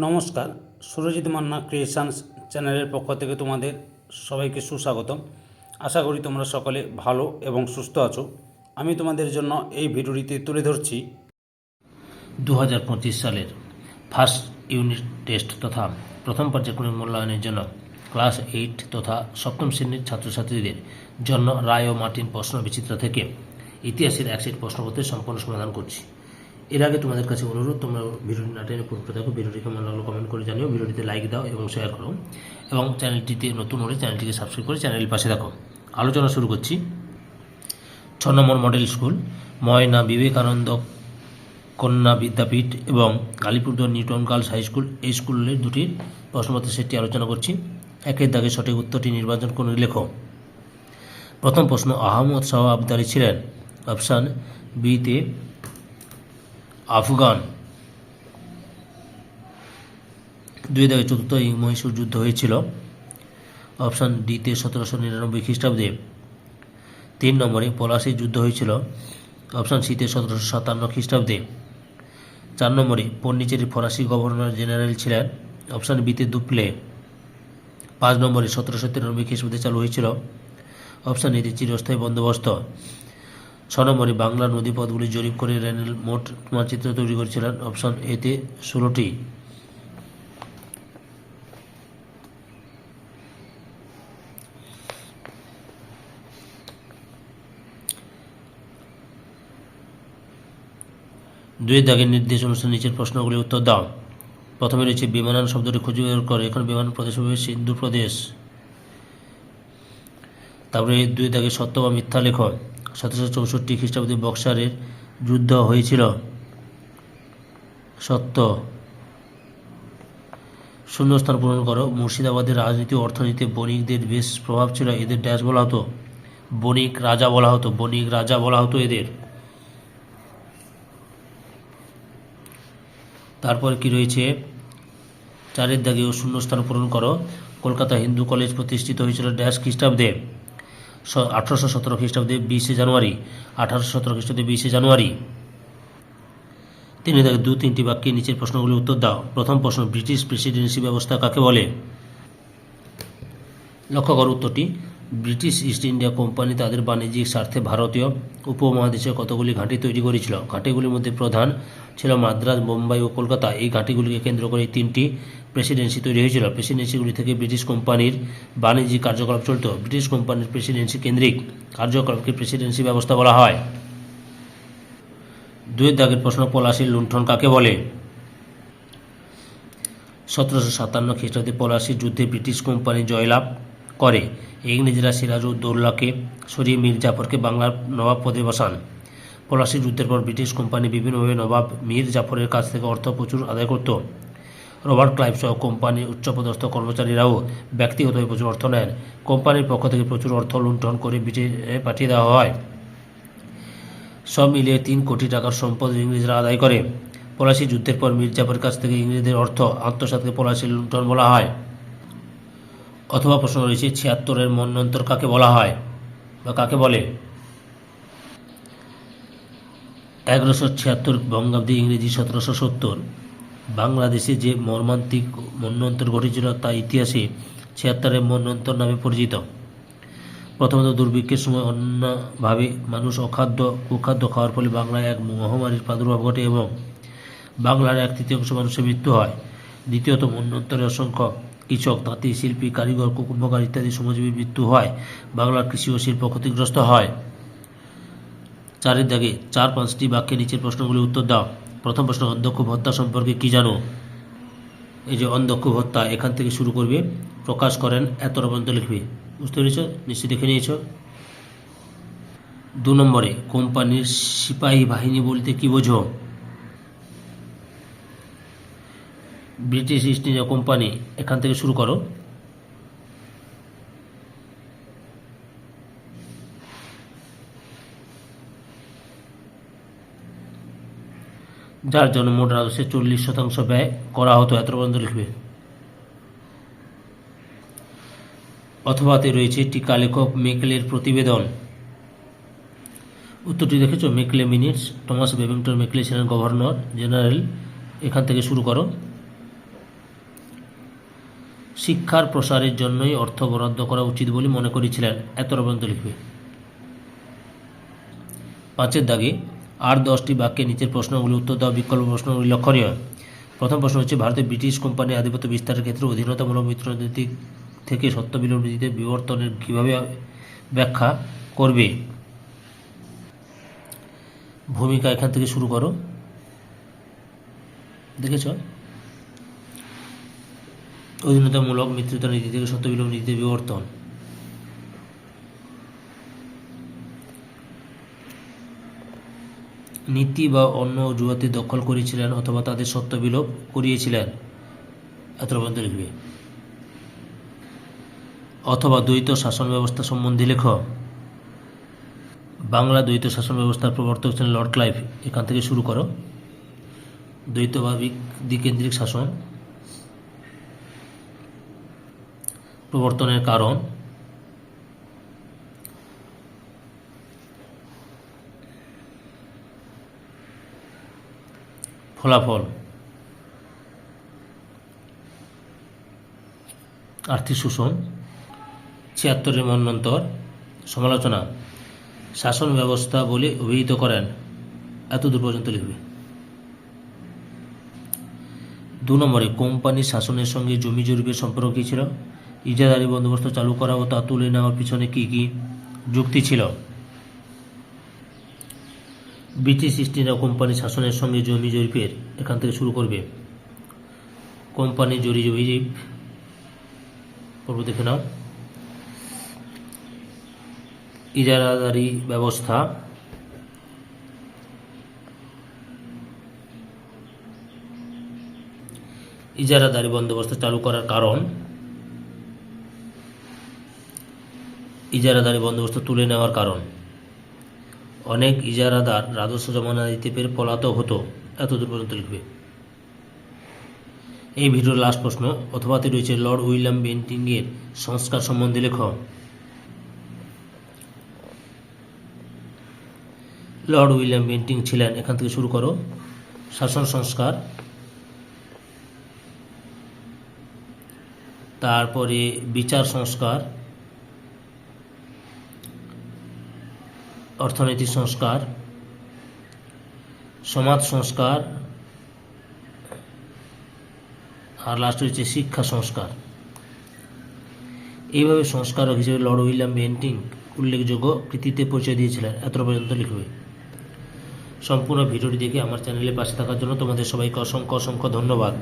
নমস্কার, সুরজিৎ মান্না ক্রিয়েশনস চ্যানেলের পক্ষ থেকে তোমাদের সবাইকে সুস্বাগতম। আশা করি তোমরা সকলে ভালো এবং সুস্থ আছো। আমি তোমাদের জন্য এই ভিডিওটিতে তুলে ধরছি দু হাজার পঁচিশ সালের ফার্স্ট ইউনিট টেস্ট তথা প্রথম পর্যায়ক্রমিক মূল্যায়নের জন্য ক্লাস এইট তথা সপ্তম শ্রেণির ছাত্রছাত্রীদের জন্য রায় ও মার্টিন প্রশ্ন বিচিত্র থেকে ইতিহাসের এক সেট প্রশ্নপত্রের সম্পূর্ণ সমাধান করছি। এর আগে তোমাদের কাছে অনুরোধ, তোমরা ভিডিওটি না টেনে পুরোটা দেখো, ভিডিওটি কেমন লাগল কমেন্ট করে জানিও, ভিডিওটিতে লাইক দাও এবং শেয়ার করো এবং চ্যানেলটিতে নতুন হলে চ্যানেলটিকে সাবস্ক্রাইব করে চ্যানেলের পাশে দেখো আলোচনা শুরু করছি। ছ নম্বর মডেল স্কুল ময়না বিবেকানন্দ কন্যা বিদ্যাপীঠ এবং Alipurduar Newton girls high school, এই স্কুলের দুটির প্রশ্নপত্রের সেটটি আলোচনা করছি। একের দাগে সঠিক উত্তরটি নির্বাচন করে, লেখো। প্রথম প্রশ্ন, আহমদ শাহ আবদারি ছিলেন? অপশান বিতে আফগান। দুই দাগে চতুর্থ মহীশূর যুদ্ধ হয়েছিল। অপশান ডিতে সতেরোশো নিরানব্বই খ্রিস্টাব্দে। তিন নম্বরে পলাশির যুদ্ধ হয়েছিল। অপশান সিতে সতেরোশো সাতান্ন খ্রিস্টাব্দে। চার নম্বরে পন্ডিচেরির ফরাসি গভর্নর জেনারেল ছিলেন। অপশান বিতে দুপ্লে পাঁচ নম্বরে সতেরোশো তিরানব্বই খ্রিস্টাব্দে চালু হয়েছিল। অপশান এতে চিরস্থায়ী বন্দোবস্ত। ছ বাংলা নদীপথগুলি জরিপ করে রেনেল মোট মানচিত্র তৈরি করেছিলেন অপশান এতে ষোলোটি। দুই দাগের নির্দেশ অনুসারে নিচের প্রশ্নগুলি উত্তর দাও। প্রথমে রয়েছে বিমানান শব্দটি খুঁজে বের করে, এখন বিমান প্রদেশ হবে সিন্ধু প্রদেশ। তারপরে দুই দাগে সত্য বা মিথ্যা লেখ সতেরোশো চৌষট্টি খ্রিস্টাব্দে বক্সারের যুদ্ধ হয়েছিল। সত্য। শূন্যস্থান পূরণ করো। মুর্শিদাবাদের রাজনীতি অর্থনীতিতে বণিকদের বেশ প্রভাব ছিল। এদের ড্যাশ বলা হতো, বণিক রাজা বলা হতো, বণিক রাজা বলা হতো এদের। তারপর কি রয়েছে? চারের দাগে ও শূন্যস্থান পূরণ করো। কলকাতা হিন্দু কলেজ প্রতিষ্ঠিত হয়েছিল ড্যাশ খ্রিস্টাব্দে। আঠারোশো সতেরো খ্রিস্টাব্দে বিশে জানুয়ারি, আঠারোশো সতেরো খ্রিস্টাব্দে বিশে জানুয়ারি। তিনি দাগে দু, তিনটি বাক্যে নিচের প্রশ্নগুলির উত্তর দাও। প্রথম প্রশ্ন, ব্রিটিশ প্রেসিডেন্সি ব্যবস্থা কাকে বলে? লক্ষ্য করো উত্তরটি। ব্রিটিশ ইস্ট ইন্ডিয়া কোম্পানি তাদের বাণিজ্যিক স্বার্থে ভারতীয় উপমহাদেশে কতগুলি ঘাঁটি তৈরি করেছিল? ঘাঁটিগুলির মধ্যে প্রধান ছিল মাদ্রাজ বোম্বাই ও কলকাতা। এই ঘাঁটিগুলিকে কেন্দ্র করে তিনটি প্রেসিডেন্সি তৈরি হয়েছিল। প্রেসিডেন্সিগুলি থেকে ব্রিটিশ কোম্পানির বাণিজ্যিক কার্যকলাপ চলত। ব্রিটিশ কোম্পানির প্রেসিডেন্সি কেন্দ্রিক কার্যকলাপকে প্রেসিডেন্সি ব্যবস্থা বলা হয়। দুয়ের দাগের প্রশ্ন, পলাশির লুণ্ঠন কাকে বলে? সতেরোশো সাতান্ন খ্রিস্টাব্দে পলাশির যুদ্ধে ব্রিটিশ কোম্পানি জয়লাভ করে। ইংরেজরা সিরাজউদ্দৌলাকে সরিয়ে মীর জাফরকে বাংলার নবাব পদে বসান। পলাশি যুদ্ধের পর ব্রিটিশ কোম্পানি বিভিন্নভাবে নবাব মীর জাফরের কাছ থেকে অর্থ প্রচুর আদায় করত। রবার্ট ক্লাইভ সহ কোম্পানির উচ্চপদস্থ কর্মচারীরাও ব্যক্তিগতভাবে প্রচুর অর্থ নেন। কোম্পানির পক্ষ থেকে প্রচুর অর্থ লুণ্ঠন করে ব্রিটেনে পাঠিয়ে দেওয়া হয়। সব মিলিয়ে তিন কোটি টাকার সম্পদ ইংরেজরা আদায় করে। পলাশি যুদ্ধের পর মীর জাফরের কাছ থেকে ইংরেজদের অর্থ আত্মসাতকে পলাশি লুণ্ঠন বলা হয়। অথবা প্রশ্ন রয়েছে, ছিয়াত্তরের মন্বন্তর কাকে বলা হয় বা কাকে বলে? এগারোশো ছিয়াত্তর বঙ্গাব্দে ইংরেজি সতেরোশো সত্তর। বাংলাদেশে যে মর্মান্তিক মন্বন্তর ঘটেছিল তা ইতিহাসে ছিয়াত্তরের মন্বন্তর নামে পরিচিত। প্রথমত দুর্ভিক্ষের সময় অন্যভাবে মানুষ অখাদ্য, কুখাদ্য খাওয়ার ফলে বাংলায় এক মহামারীর প্রাদুর্ভাব ঘটে এবং বাংলার এক তৃতীয়াংশ মানুষের মৃত্যু হয়। দ্বিতীয়ত মন্বন্তরে অসংখ্য কৃষক, তাঁতি, শিল্পী, কারিগর কুকুম্ভকার ইত্যাদি শ্রমজীবীর মৃত্যু হয়। বাংলার কৃষি ও শিল্প ক্ষতিগ্রস্ত হয়। চারের দাগে চার পাঁচটি বাক্যে নিচের প্রশ্নগুলি উত্তর দাও। প্রথম প্রশ্ন অধ্যক্ষ ভত্তা সম্পর্কে কি জানো? এই যে অধ্যক্ষ ভত্তা এখান থেকে শুরু করবে, প্রকাশ করেন, এত পর্যন্ত লিখবে। বুঝতে পেরেছ? নিশ্চয়ই দেখে নিয়েছ? দু নম্বরে, কোম্পানির সিপাহী বাহিনী বলতে কি বোঝো? ব্রিটিশ ইস্ট ইন্ডিয়া কোম্পানি, এখান থেকে শুরু করো। যার জন্য মোট রাজস্বের চল্লিশ শতাংশ ব্যয় করা হতো। এত পর্যন্ত লিখবে। অথবাতে রয়েছে টিকা লেখক মেকলের প্রতিবেদন। উত্তরটি দেখেছ? Macaulay minutes. Thomas Babington Macaulay ছিলেন গভর্নর জেনারেল। এখান থেকে শুরু করো। শিক্ষার প্রসারের জন্যই অর্থ বরাদ্দ করা উচিত বলে মনে করেছিলেন। এত পর্যন্ত লিখবে। পাঁচের দাগে আর দশটি বাক্যে নিচের প্রশ্নগুলি, উত্তর দেওয়া বিকল্প প্রশ্নগুলি লক্ষণীয় প্রথম প্রশ্ন হচ্ছে ভারতে ব্রিটিশ কোম্পানির আধিপত্য বিস্তারের ক্ষেত্রে অধীনতামূলক মিত্রনীতি থেকে সত্য বিলোপ নীতিতে বিবর্তনের কীভাবে ব্যাখ্যা করবে? ভূমিকা এখান থেকে শুরু করো। দেখেছ? অধীনতামূলক মিত্রতা নীতি থেকে সত্য বিলোপ নীতিতে বিবর্তন। নীতি বা অন্য অজুহাতে দখল করেছিলেন অথবা তাদের সত্য বিলোপ করিয়েছিলেন। লিখবে। অথবা দ্বৈত শাসন ব্যবস্থা সম্বন্ধে লেখ। বাংলা দ্বৈত শাসন ব্যবস্থার প্রবর্তক ছিলেন লর্ড ক্লাইভ। এখান থেকে শুরু করো। দ্বৈতভাবিক দ্বিকেন্দ্রিক শাসন প্রবর্তনের কারণ। ফলাফল। আর্থিক শোষণ ছিয়াত্তরের মন্বন্তর, সমালোচনা, শাসন ব্যবস্থা বলে অভিহিত করেন। এত দূর পর্যন্ত লিখবে। দু নম্বরে কোম্পানির শাসনের সঙ্গে জমি জরিপের সম্পর্ক কী ছিল? ইজাদারি বন্দোবস্ত চালু করা ও তা তুলে নেওয়ার পিছনে কী কী যুক্তি ছিল? ব্রিটিশ ইস্ট ইন্ডিয়া কোম্পানি শাসনের সঙ্গে জমি জরিপের এখান থেকে শুরু করবে। কোম্পানি জরি জরিপ। পর্ব দেখে নাও। ইজারাদারি ব্যবস্থা। ইজারাদারি বন্দোবস্ত চালু করার কারণ। ইজারাদারি বন্দোবস্ত তুলে নেওয়ার কারণ। অনেক ইজারাদার রাজস্ব জমা না দিতে পেরে পলাতক হতো। এত দূর পর্যন্ত লিখবে। এই ভিডিওর লাস্ট প্রশ্ন অথবাতে রয়েছে লর্ড উইলিয়াম বেন্টিংয়ের সংস্কার সম্বন্ধে লেখ। লর্ড উইলিয়াম বেন্টিং ছিলেন, এখান থেকে শুরু করো। শাসন সংস্কার। তারপরে বিচার সংস্কার। অর্থনৈতিক সংস্কার, সমাজ সংস্কার, আর লাস্ট হচ্ছে শিক্ষা সংস্কার। এইভাবে সংস্কারক হিসেবে লর্ড উইলিয়াম বেন্টিং উল্লেখযোগ্য কৃতিত্বে পরিচয় দিয়েছিলেন। এত পর্যন্ত লিখবে। সম্পূর্ণ ভিডিওটি দেখে আমার চ্যানেলে পাশে থাকার জন্য তোমাদের সবাইকে অসংখ্য অসংখ্য ধন্যবাদ।